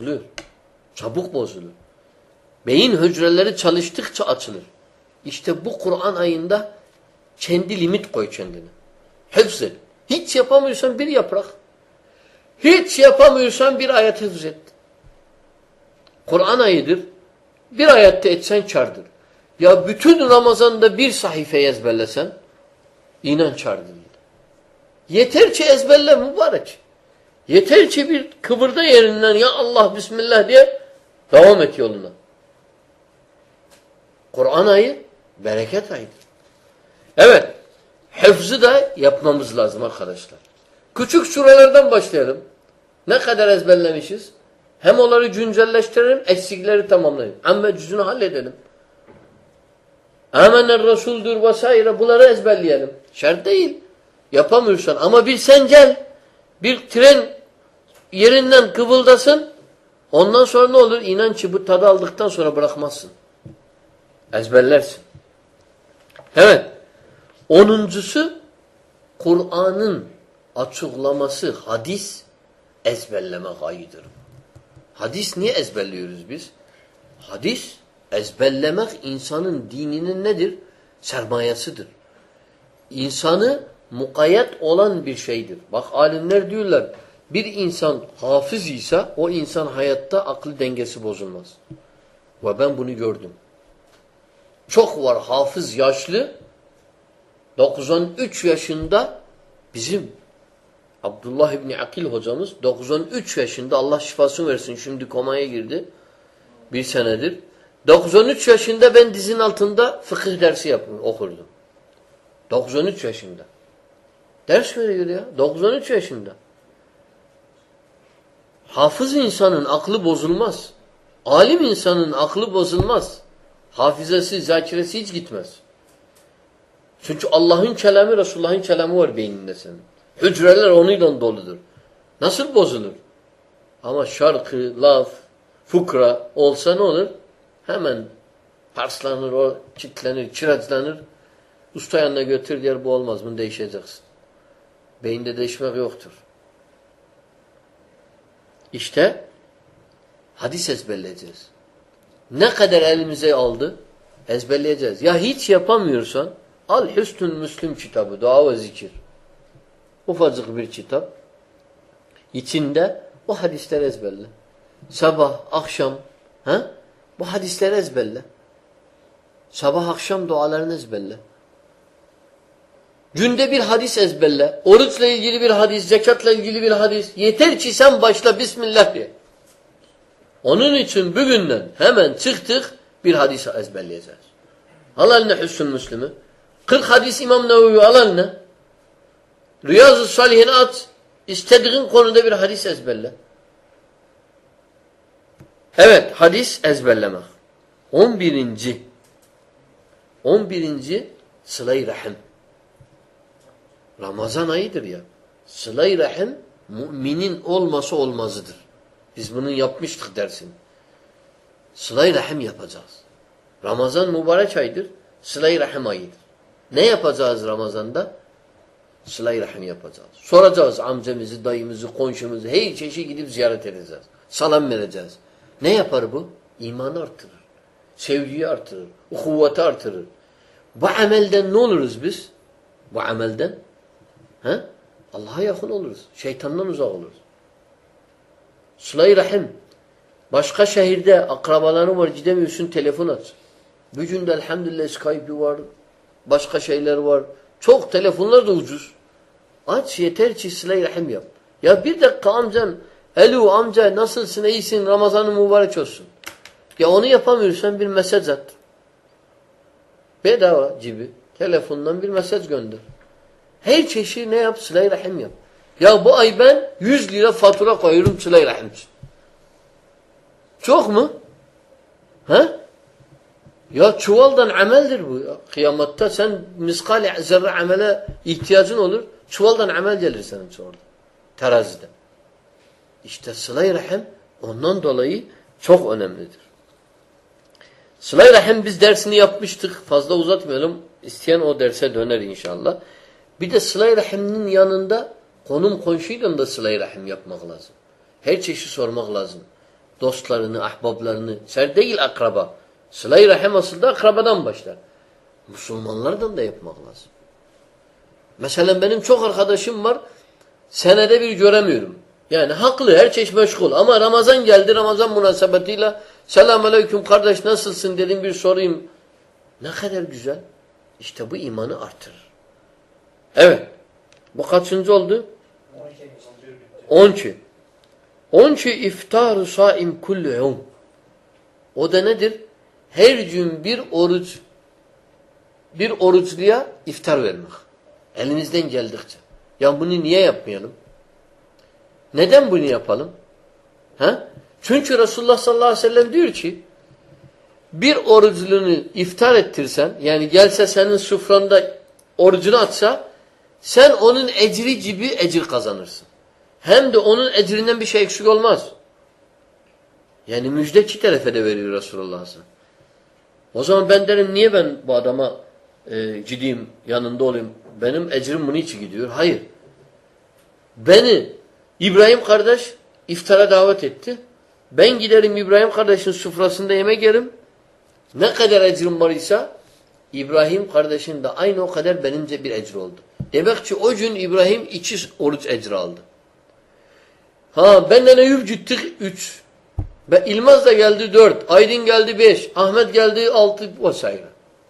bozulur. Çabuk bozulur. Beyin hücreleri çalıştıkça açılır. İşte bu Kur'an ayında kendi limit koy kendine. Hıfz Hiç yapamıyorsan bir yaprak. Hiç yapamıyorsan bir ayet hıfz. Kur'an ayıdır. Bir ayette etsen kardır. Ya bütün Ramazan'da bir sahife ezberlesen inan kardır. Yeter ki ezberle mübarek. Yeter ki bir kıvırda yerinden ya Allah Bismillah diye devam et yoluna. Kur'an ayı bereket ayıdır. Evet. Hıfzı da yapmamız lazım arkadaşlar. Küçük surelerden başlayalım. Ne kadar ezberlemişiz? Hem onları güncelleştirelim, eksikleri tamamlayalım. Amme cüzünü halledelim. Amener Resul'dür vesaire bunları ezberleyelim. Şart değil. Yapamıyorsan ama bir sen gel. Bir tren yerinden kıvıldasın. Ondan sonra ne olur? İnan ki bu tadı aldıktan sonra bırakmazsın. Ezberlersin. Evet. Onuncusu Kur'an'ın açıklaması hadis ezberleme gayıdır. Hadis niye ezberliyoruz biz? Hadis ezberlemek insanın dininin nedir? Sermayesidir. İnsanı mukayyet olan bir şeydir. Bak alimler diyorlar bir insan hafız ise o insan hayatta aklı dengesi bozulmaz. Ve ben bunu gördüm. Çok var hafız yaşlı 93 yaşında bizim Abdullah İbni Akil hocamız 93 yaşında Allah şifasını versin şimdi komaya girdi. Bir senedir. 93 yaşında ben dizin altında fıkıh dersi yapıyorum, okurdum. 93 yaşında. Ders veriyor ya. 93 yaşında. Hafız insanın aklı bozulmaz. Alim insanın aklı bozulmaz. Hafizesi, zakiresi hiç gitmez. Çünkü Allah'ın kelamı, Resulullah'ın kelamı var beyninde senin. Hücreler onunla doludur. Nasıl bozulur? Ama şarkı, laf, fukra olsa ne olur? Hemen parslanır, o kitlenir, çıraçlanır. Usta yanına götür diyor bu olmaz, bunu değişeceksin. Beyinde değişmek yoktur. İşte hadis ezberleyeceğiz. Ne kadar elimize aldı? Ezberleyeceğiz. Ya hiç yapamıyorsan al Hüsnül Müslüm kitabı, dua ve zikir. Ufacık bir kitap. İçinde bu hadisleri ezberle. Sabah, akşam he? bu hadisleri ezberle. Sabah, akşam dualarını ezberle. Günde bir hadis ezberle. Oruçla ilgili bir hadis, zekatla ilgili bir hadis. Yeter ki sen başla Bismillah diye. Onun için bugünden hemen çıktık bir hadis ezberleyeceğiz. Al eline Hüsnü Müslüm'ü. 40 hadis İmam Nevevi al eline. Riyazu Salih'ini at. İstediğin konuda bir hadis ezberle. Evet, hadis ezberlemek. 11. 11. Sıla-i Rahim. Ramazan ayıdır ya. Sıla-i Rahim müminin olması olmazıdır. Biz bunu yapmıştık dersin. Sıla-i Rahim yapacağız. Ramazan mübarek aydır. Sıla-i Rahim ayıdır. Ne yapacağız Ramazan'da? Sıla-i Rahim yapacağız. Soracağız amcamızı, dayımızı, komşumuzu. Her çeşit gidip ziyaret edeceğiz. Salam vereceğiz. Ne yapar bu? İmanı artırır. Sevgiyi artırır. Kuvveti artırır. Bu amelden ne oluruz biz? Bu amelden He? Allah'a yakın oluruz. Şeytandan uzak oluruz. Sıla-i Rahim. Başka şehirde akrabaları var gidemiyorsun telefon aç. Bugün de elhamdülillah Skype'i var. Başka şeyler var. Çok telefonlar da ucuz. Aç yeter ki sıla-i rahim yap. Ya bir dakika amcan, Elu amca nasılsın iyisin Ramazan'ın mübarek olsun. Ya onu yapamıyorsan bir mesaj at. Bedava gibi. Telefondan bir mesaj gönder. Her çeşit ne yap? Sıla-i rahim yap. Ya bu ay ben 100 lira fatura koyuyorum sıla-i rahim için. Çok mu? Ha? Ya çuvaldan ameldir bu ya. Kıyamatta sen miskal zerre amele ihtiyacın olur. Çuvaldan amel gelir senin orada. Terazide. İşte sıla-i rahim ondan dolayı çok önemlidir. Sıla-i rahim biz dersini yapmıştık. Fazla uzatmayalım. İsteyen o derse döner inşallah. Bir de sıla-i rahiminin yanında konum komşuyla da sıla-i rahim yapmak lazım. Her çeşit sormak lazım. dostlarını, ahbablarını. Sen değil akraba. Sıla-i Rahim aslında akrabadan başlar. Müslümanlardan da yapmak lazım. Mesela benim çok arkadaşım var. Senede bir göremiyorum. Yani haklı her çeşit meşgul. Ama Ramazan geldi. Ramazan münasebetiyle selamun aleyküm kardeş nasılsın dedim bir sorayım. Ne kadar güzel. İşte bu imanı artırır. Evet. Bu kaçıncı oldu? 12. 12 iftar saim kullu yevm. O da nedir? Her gün bir oruç bir oruçluya iftar vermek. Elimizden geldikçe. Ya bunu niye yapmayalım? Neden bunu yapalım? Ha? Çünkü Resulullah sallallahu aleyhi ve sellem diyor ki bir oruclunu iftar ettirsen yani gelse senin sufranda orucunu atsa sen onun ecri gibi ecir kazanırsın. Hem de onun ecrinden bir şey eksik olmaz. Yani müjde iki tarafa da veriyor Resulullah O zaman ben derim niye ben bu adama e, gideyim yanında olayım. Benim ecrim bunun için gidiyor. Hayır. Beni İbrahim kardeş iftara davet etti. Ben giderim İbrahim kardeşin sufrasında yemek yerim. Ne kadar ecrim var ise İbrahim kardeşin de aynı o kadar benimce bir ecri oldu. Demek ki o gün İbrahim iki oruç ecri aldı. Ha benden Eyüp gittik üç. Ve İlmaz da geldi dört. Aydın geldi beş. Ahmet geldi altı vesaire.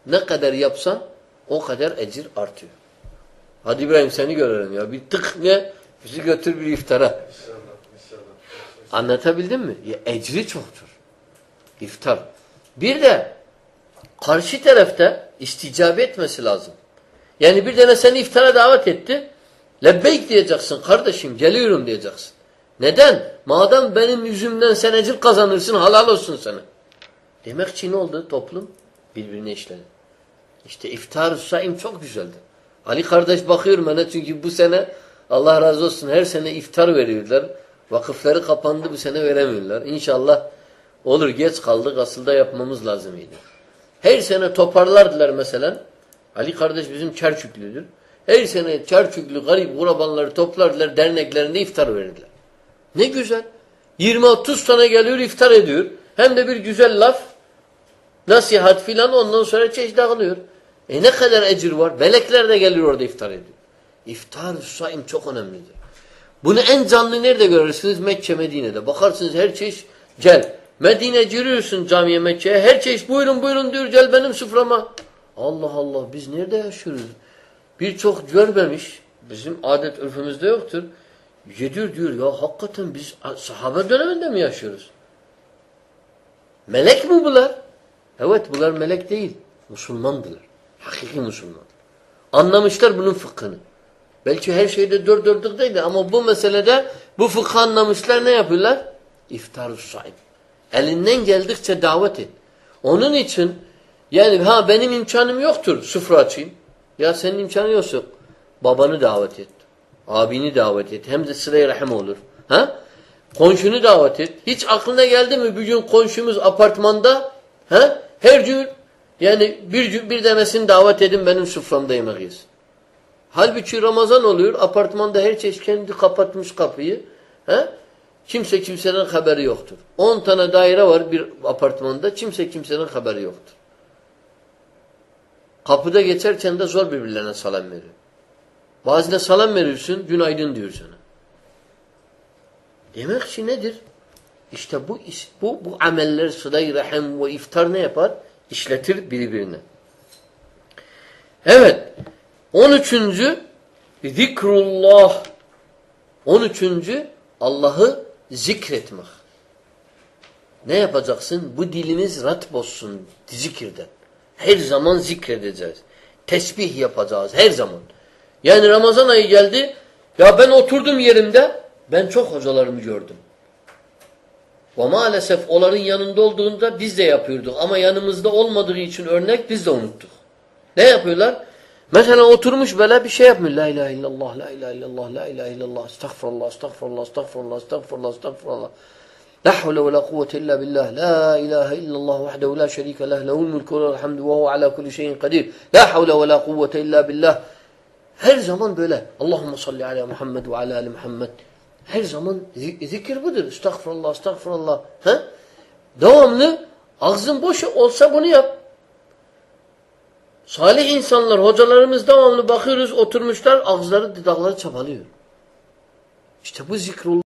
Ne kadar yapsan o kadar ecir artıyor. Hadi İbrahim seni görelim ya. Bir tık ne? Bizi götür bir iftara. Anlatabildim mi? Ya, ecri çoktur. İftar. Bir de karşı tarafta isticabe etmesi lazım. Yani bir tane seni iftara davet etti. Lebbeyk diyeceksin. Kardeşim geliyorum diyeceksin. Neden? Madem benim yüzümden sen ecir kazanırsın halal olsun sana. Demek ki ne oldu toplum? Birbirine işledi. İşte iftar saim çok güzeldi. Ali kardeş bakıyor bana çünkü bu sene Allah razı olsun her sene iftar veriyorlar. Vakıfları kapandı bu sene veremiyorlar. İnşallah olur geç kaldık aslında yapmamız lazımydı. Her sene toparlardılar mesela. Ali kardeş bizim Çerçüklüdür. Her sene Çerçüklü garip gurabanları toplardılar derneklerinde iftar verirdiler. Ne güzel. 20-30 tane geliyor iftar ediyor. Hem de bir güzel laf, nasihat filan ondan sonra çeşit dağılıyor. E ne kadar ecir var. Melekler de geliyor orada iftar ediyor. İftar saim çok önemlidir. Bunu en canlı nerede görürsünüz? Mekke, Medine'de. Bakarsınız her çeşit gel. Medine giriyorsun camiye Mekke'ye. Her çeşit buyurun buyurun diyor gel benim suframa. Allah Allah biz nerede yaşıyoruz? Birçok görmemiş. Bizim adet örfümüzde yoktur. Yediyor diyor ya hakikaten biz sahabe döneminde mi yaşıyoruz? Melek mi bunlar? Evet bunlar melek değil. Müslümandılar. Hakiki Müslüman. Anlamışlar bunun fıkhını. Belki her şeyde dört dörtlük değil ama bu meselede bu fıkhı anlamışlar ne yapıyorlar? İftar-ı sahip. Elinden geldikçe davet et. Onun için yani ha benim imkanım yoktur sufra açayım. Ya senin imkanın yoksa babanı davet et. Abini davet et. Hem de sıra rahim olur. Ha? Komşunu davet et. Hiç aklına geldi mi bugün komşumuz apartmanda ha? her gün yani bir, bir demesini davet edin benim suframda yemek yesin. Halbuki Ramazan oluyor. Apartmanda her çeşit kendi kapatmış kapıyı. He? Kimse kimsenin haberi yoktur. 10 tane daire var bir apartmanda. Kimse kimsenin haberi yoktur. Kapıda geçerken de zor birbirlerine salam veriyor. Bazıda salam veriyorsun, günaydın diyor sana. Demek ki nedir? İşte bu bu bu ameller sıday rahim ve iftar ne yapar? İşletir birbirine. Evet. On üçüncü zikrullah. On üçüncü Allah'ı zikretmek. Ne yapacaksın? Bu dilimiz rat bozsun zikirden. Her zaman zikredeceğiz. Tesbih yapacağız her zaman. Yani Ramazan ayı geldi. Ya ben oturdum yerimde. Ben çok hocalarımı gördüm. Ve maalesef onların yanında olduğunda biz de yapıyorduk. Ama yanımızda olmadığı için örnek biz de unuttuk. Ne yapıyorlar? Mesela oturmuş böyle bir şey yapmıyor. La ilahe illallah, la ilahe illallah, la ilahe illallah, estağfurullah, estağfurullah, estağfurullah, estağfurullah, estağfurullah. La havle ve la kuvvete illa billah. La ilahe illallah vahdehu la şerike leh. Lehul mülkü ve hamdu ve huve ala kulli şeyin kadir. La havle ve la kuvvete illa billah. Her zaman böyle. Allahümme salli ala Muhammed ve ala ali Muhammed. Her zaman zikir budur. Estağfurullah, estağfurullah. He? Devamlı ağzın boş olsa bunu yap. Salih insanlar, hocalarımız devamlı bakıyoruz, oturmuşlar, ağızları, dudakları çabalıyor. İşte bu zikrullah.